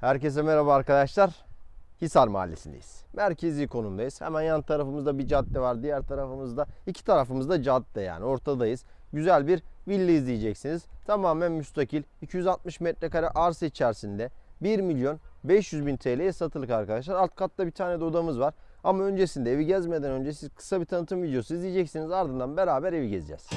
Herkese merhaba arkadaşlar. Hisar Mahallesi'ndeyiz. Merkezi konumdayız. Hemen yan tarafımızda bir cadde var. Diğer tarafımızda iki tarafımızda cadde yani ortadayız. Güzel bir villa izleyeceksiniz. Tamamen müstakil. 260 metrekare arsa içerisinde 1 milyon 500 bin TL'ye satılık arkadaşlar. Alt katta bir tane de odamız var. Ama öncesinde evi gezmeden önce siz kısa bir tanıtım videosu izleyeceksiniz. Ardından beraber evi gezeceğiz.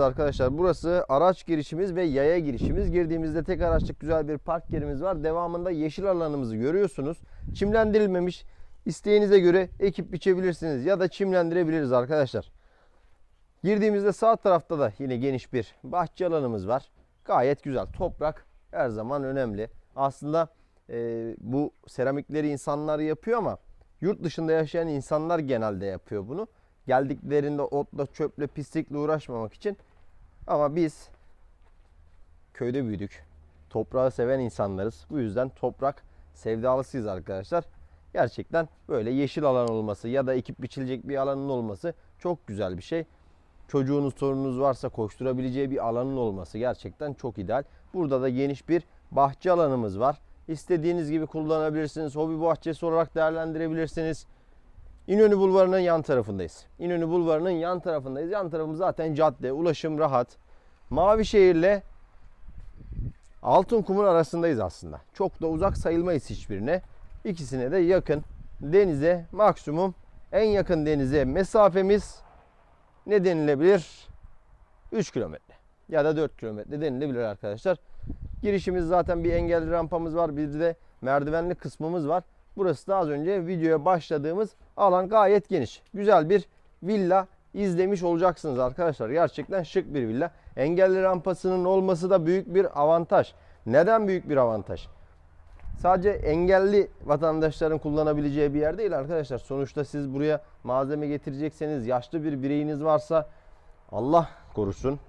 Arkadaşlar. Burası araç girişimiz ve yaya girişimiz. Girdiğimizde tek araçlık güzel bir park yerimiz var. Devamında yeşil alanımızı görüyorsunuz. Çimlendirilmemiş. İsteğinize göre ekip biçebilirsiniz ya da çimlendirebiliriz arkadaşlar. Girdiğimizde sağ tarafta da yine geniş bir bahçe alanımız var. Gayet güzel. Toprak her zaman önemli. Aslında e, bu seramikleri insanlar yapıyor ama yurt dışında yaşayan insanlar genelde yapıyor bunu. Geldiklerinde otla, çöple, pislikle uğraşmamak için. Ama biz köyde büyüdük. Toprağı seven insanlarız. Bu yüzden toprak sevdalısıyız arkadaşlar. Gerçekten böyle yeşil alan olması ya da ekip biçilecek bir alanın olması çok güzel bir şey. Çocuğunuz, torununuz varsa koşturabileceği bir alanın olması gerçekten çok ideal. Burada da geniş bir bahçe alanımız var. İstediğiniz gibi kullanabilirsiniz. Hobi bahçesi olarak değerlendirebilirsiniz. İnönü Bulvarı'nın yan tarafındayız. İnönü Bulvarı'nın yan tarafındayız. Yan tarafımız zaten cadde, ulaşım rahat. Mavişehir'le Altınkum'un arasındayız aslında. Çok da uzak sayılmayız hiçbirine. İkisine de yakın. Denize maksimum en yakın denize mesafemiz ne denilebilir? 3 kilometre ya da 4 kilometre denilebilir arkadaşlar. Girişimiz zaten bir engelli rampamız var. Bir de merdivenli kısmımız var. Burası da az önce videoya başladığımız alan gayet geniş. Güzel bir villa izlemiş olacaksınız arkadaşlar. Gerçekten şık bir villa. Engelli rampasının olması da büyük bir avantaj. Neden büyük bir avantaj? Sadece engelli vatandaşların kullanabileceği bir yer değil arkadaşlar. Sonuçta siz buraya malzeme getirecekseniz, yaşlı bir bireyiniz varsa Allah korusun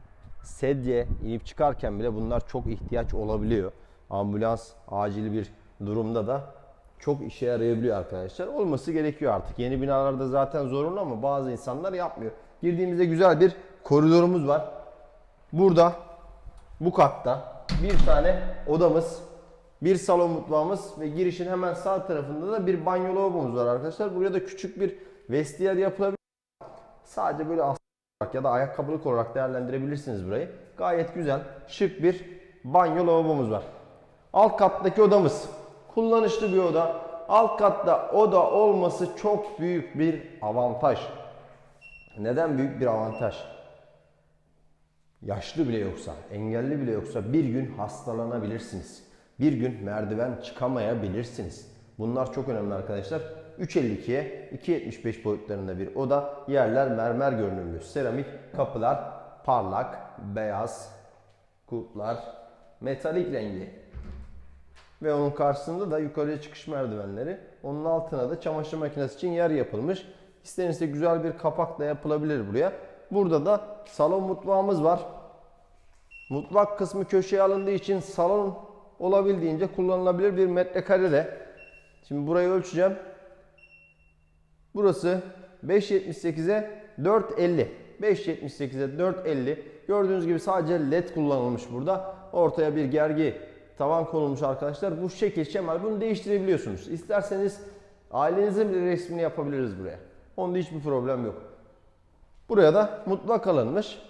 sedye inip çıkarken bile bunlar çok ihtiyaç olabiliyor. Ambulans acil bir durumda da çok işe yarayabiliyor arkadaşlar. Olması gerekiyor artık. Yeni binalarda zaten zorunlu ama bazı insanlar yapmıyor. Girdiğimizde güzel bir koridorumuz var. Burada bu katta bir tane odamız, bir salon mutfağımız ve girişin hemen sağ tarafında da bir banyo lavabomuz var arkadaşlar. Buraya da küçük bir vestiyer yapılabilir. Sadece böyle as- olarak ya da ayakkabılık olarak değerlendirebilirsiniz burayı. Gayet güzel, şık bir banyo lavabomuz var. Alt kattaki odamız kullanışlı bir oda. Alt katta oda olması çok büyük bir avantaj. Neden büyük bir avantaj? Yaşlı bile yoksa, engelli bile yoksa bir gün hastalanabilirsiniz. Bir gün merdiven çıkamayabilirsiniz. Bunlar çok önemli arkadaşlar. 3.52'ye 2.75 boyutlarında bir oda. Yerler mermer görünümlü. Seramik kapılar parlak, beyaz, kulplar, metalik rengi. Ve onun karşısında da yukarıya çıkış merdivenleri. Onun altına da çamaşır makinesi için yer yapılmış. İstenirse güzel bir kapak da yapılabilir buraya. Burada da salon mutfağımız var. Mutfak kısmı köşeye alındığı için salon olabildiğince kullanılabilir bir metrekare de. Şimdi burayı ölçeceğim. Burası 5.78'e 4.50. 5.78'e 4.50. Gördüğünüz gibi sadece led kullanılmış burada. Ortaya bir gergi tavan konulmuş arkadaşlar. Bu şekil şemal bunu değiştirebiliyorsunuz. İsterseniz ailenizin bir resmini yapabiliriz buraya. Onda hiçbir problem yok. Buraya da mutfak alınmış.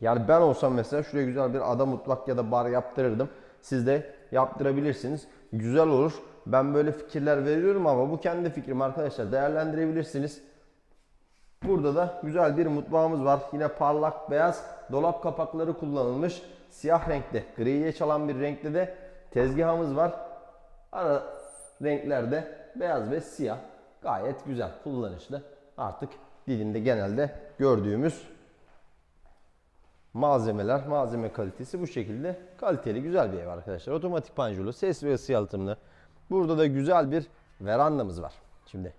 Yani ben olsam mesela şuraya güzel bir ada mutfak ya da bar yaptırırdım. Siz de yaptırabilirsiniz. Güzel olur. Ben böyle fikirler veriyorum ama bu kendi fikrim arkadaşlar. Değerlendirebilirsiniz. Burada da güzel bir mutfağımız var. Yine parlak beyaz dolap kapakları kullanılmış. Siyah renkte, griye çalan bir renkte de tezgahımız var. Ara renklerde beyaz ve siyah. Gayet güzel, kullanışlı. Artık dilinde genelde gördüğümüz malzemeler, malzeme kalitesi bu şekilde kaliteli güzel bir ev arkadaşlar. Otomatik panjurlu, ses ve ısı yalıtımlı. Burada da güzel bir verandamız var. Şimdi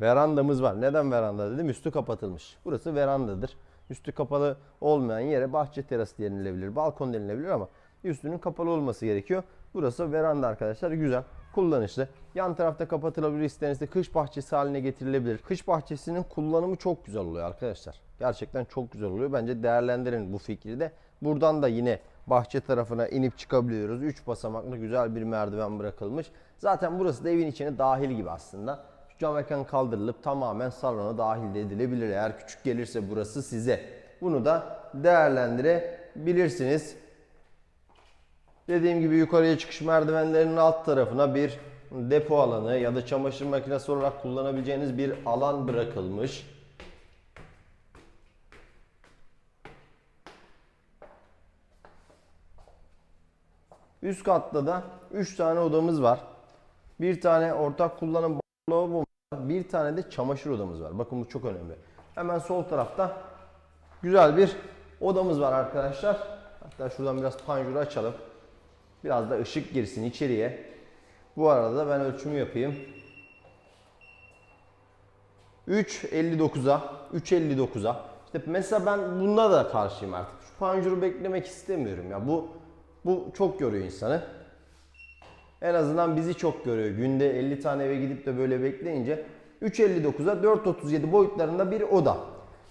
verandamız var. Neden veranda dedim? Üstü kapatılmış. Burası verandadır. Üstü kapalı olmayan yere bahçe terası denilebilir, balkon denilebilir ama üstünün kapalı olması gerekiyor. Burası veranda arkadaşlar. Güzel, kullanışlı. Yan tarafta kapatılabilir istenirse kış bahçesi haline getirilebilir. Kış bahçesinin kullanımı çok güzel oluyor arkadaşlar. Gerçekten çok güzel oluyor. Bence değerlendirin bu fikri de. Buradan da yine bahçe tarafına inip çıkabiliyoruz. 3 basamaklı güzel bir merdiven bırakılmış. Zaten burası da evin içine dahil gibi aslında. Cam mekan kaldırılıp tamamen salona dahil edilebilir. Eğer küçük gelirse burası size. Bunu da değerlendirebilirsiniz. Dediğim gibi yukarıya çıkış merdivenlerinin alt tarafına bir depo alanı ya da çamaşır makinesi olarak kullanabileceğiniz bir alan bırakılmış. Üst katta da 3 tane odamız var. Bir tane ortak kullanım. Bir tane de çamaşır odamız var. Bakın bu çok önemli. Hemen sol tarafta güzel bir odamız var arkadaşlar. Hatta şuradan biraz panjuru açalım. Biraz da ışık girsin içeriye. Bu arada da ben ölçümü yapayım. 3.59'a 3.59'a işte mesela ben bunda da karşıyım artık. Şu panjuru beklemek istemiyorum ya. Bu bu çok yoruyor insanı. En azından bizi çok görüyor. Günde 50 tane eve gidip de böyle bekleyince 3.59'a 4.37 boyutlarında bir oda.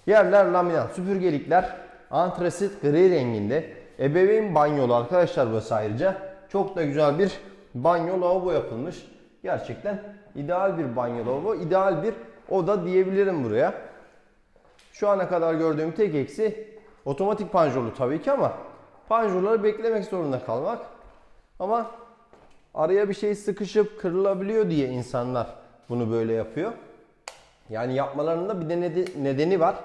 Yerler laminat, süpürgelikler antrasit gri renginde. Ebeveyn banyolu arkadaşlar burası ayrıca. Çok da güzel bir banyo lavabo yapılmış. Gerçekten ideal bir banyo lavabo, ideal bir oda diyebilirim buraya. Şu ana kadar gördüğüm tek eksi otomatik panjurlu tabii ki ama panjurları beklemek zorunda kalmak. Ama araya bir şey sıkışıp kırılabiliyor diye insanlar bunu böyle yapıyor. Yani yapmalarının da bir de nede- nedeni var.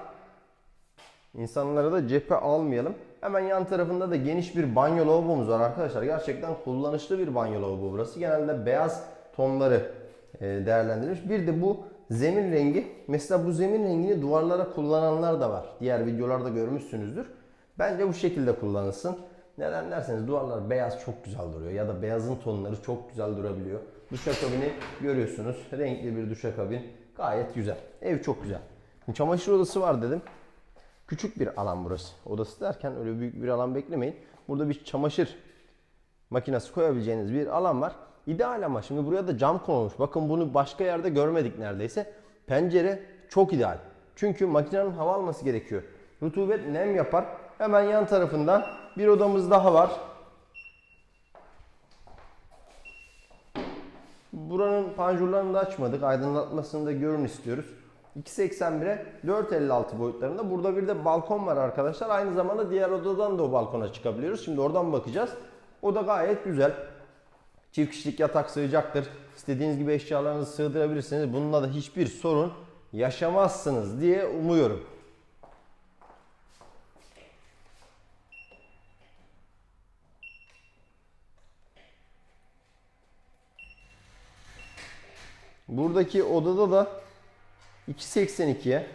İnsanlara da cephe almayalım. Hemen yan tarafında da geniş bir banyo lavabomuz var arkadaşlar. Gerçekten kullanışlı bir banyo lavabo burası. Genelde beyaz tonları e, değerlendirilmiş. Bir de bu zemin rengi. Mesela bu zemin rengini duvarlara kullananlar da var. Diğer videolarda görmüşsünüzdür. Bence bu şekilde kullanılsın. Neden derseniz duvarlar beyaz çok güzel duruyor ya da beyazın tonları çok güzel durabiliyor. Duşakabini görüyorsunuz. Renkli bir duşakabin. Gayet güzel. Ev çok güzel. Çamaşır odası var dedim. Küçük bir alan burası. Odası derken öyle büyük bir alan beklemeyin. Burada bir çamaşır makinesi koyabileceğiniz bir alan var. İdeal ama şimdi buraya da cam konulmuş. Bakın bunu başka yerde görmedik neredeyse. Pencere çok ideal. Çünkü makinenin hava alması gerekiyor. Rutubet nem yapar. Hemen yan tarafında bir odamız daha var. Buranın panjurlarını da açmadık. Aydınlatmasını da görün istiyoruz. 2.81'e 4.56 boyutlarında. Burada bir de balkon var arkadaşlar. Aynı zamanda diğer odadan da o balkona çıkabiliyoruz. Şimdi oradan bakacağız. O da gayet güzel. Çift kişilik yatak sığacaktır. İstediğiniz gibi eşyalarınızı sığdırabilirsiniz. Bununla da hiçbir sorun yaşamazsınız diye umuyorum. Buradaki odada da 2.82'ye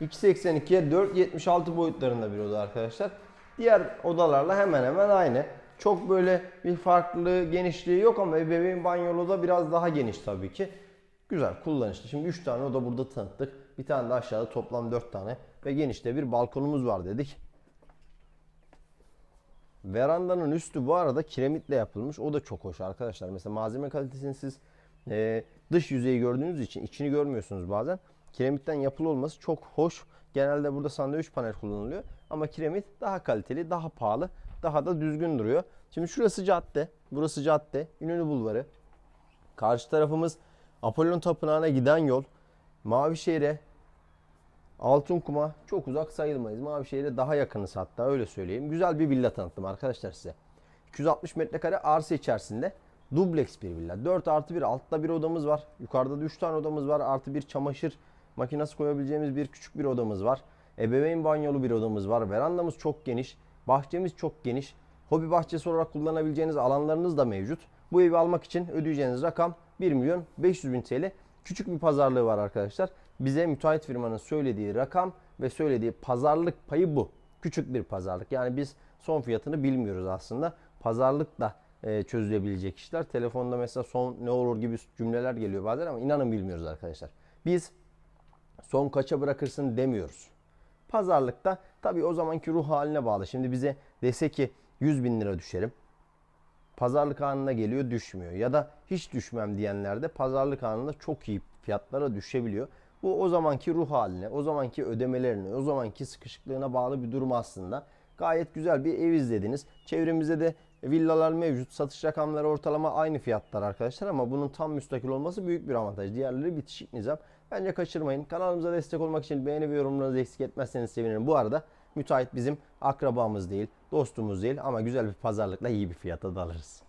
2.82'ye 4.76 boyutlarında bir oda arkadaşlar. Diğer odalarla hemen hemen aynı. Çok böyle bir farklı genişliği yok ama ebeveyn banyolu da biraz daha geniş tabii ki. Güzel, kullanışlı. Şimdi 3 tane oda burada tanıttık. Bir tane de aşağıda toplam 4 tane ve genişte bir balkonumuz var dedik. Verandanın üstü bu arada kiremitle yapılmış. O da çok hoş arkadaşlar. Mesela malzeme kalitesini siz e, dış yüzeyi gördüğünüz için içini görmüyorsunuz bazen. Kiremitten yapılı olması çok hoş. Genelde burada sandviç panel kullanılıyor. Ama kiremit daha kaliteli, daha pahalı, daha da düzgün duruyor. Şimdi şurası cadde, burası cadde, İnönü Bulvarı. Karşı tarafımız Apollon Tapınağı'na giden yol. Mavişehir'e, Altınkum'a çok uzak sayılmayız. Mavişehir'e daha yakınız hatta öyle söyleyeyim. Güzel bir villa tanıttım arkadaşlar size. 260 metrekare arsa içerisinde dubleks bir villa. 4 artı 1 altta bir odamız var. Yukarıda da 3 tane odamız var. Artı bir çamaşır makinesi koyabileceğimiz bir küçük bir odamız var. Ebeveyn banyolu bir odamız var. Verandamız çok geniş. Bahçemiz çok geniş. Hobi bahçesi olarak kullanabileceğiniz alanlarınız da mevcut. Bu evi almak için ödeyeceğiniz rakam 1 milyon 500 bin TL. Küçük bir pazarlığı var arkadaşlar. Bize müteahhit firmanın söylediği rakam ve söylediği pazarlık payı bu. Küçük bir pazarlık. Yani biz son fiyatını bilmiyoruz aslında. Pazarlık da e, çözülebilecek işler. Telefonda mesela son ne olur gibi cümleler geliyor bazen ama inanın bilmiyoruz arkadaşlar. Biz son kaça bırakırsın demiyoruz. Pazarlıkta tabii o zamanki ruh haline bağlı. Şimdi bize dese ki 100 bin lira düşerim. Pazarlık anına geliyor düşmüyor. Ya da hiç düşmem diyenler de pazarlık anında çok iyi fiyatlara düşebiliyor. Bu o zamanki ruh haline, o zamanki ödemelerine, o zamanki sıkışıklığına bağlı bir durum aslında. Gayet güzel bir ev izlediniz. Çevremizde de villalar mevcut. Satış rakamları ortalama aynı fiyatlar arkadaşlar ama bunun tam müstakil olması büyük bir avantaj. Diğerleri bitişik nizam. Bence kaçırmayın. Kanalımıza destek olmak için beğeni ve yorumlarınızı eksik etmezseniz sevinirim. Bu arada müteahhit bizim akrabamız değil, dostumuz değil ama güzel bir pazarlıkla iyi bir fiyata da alırız.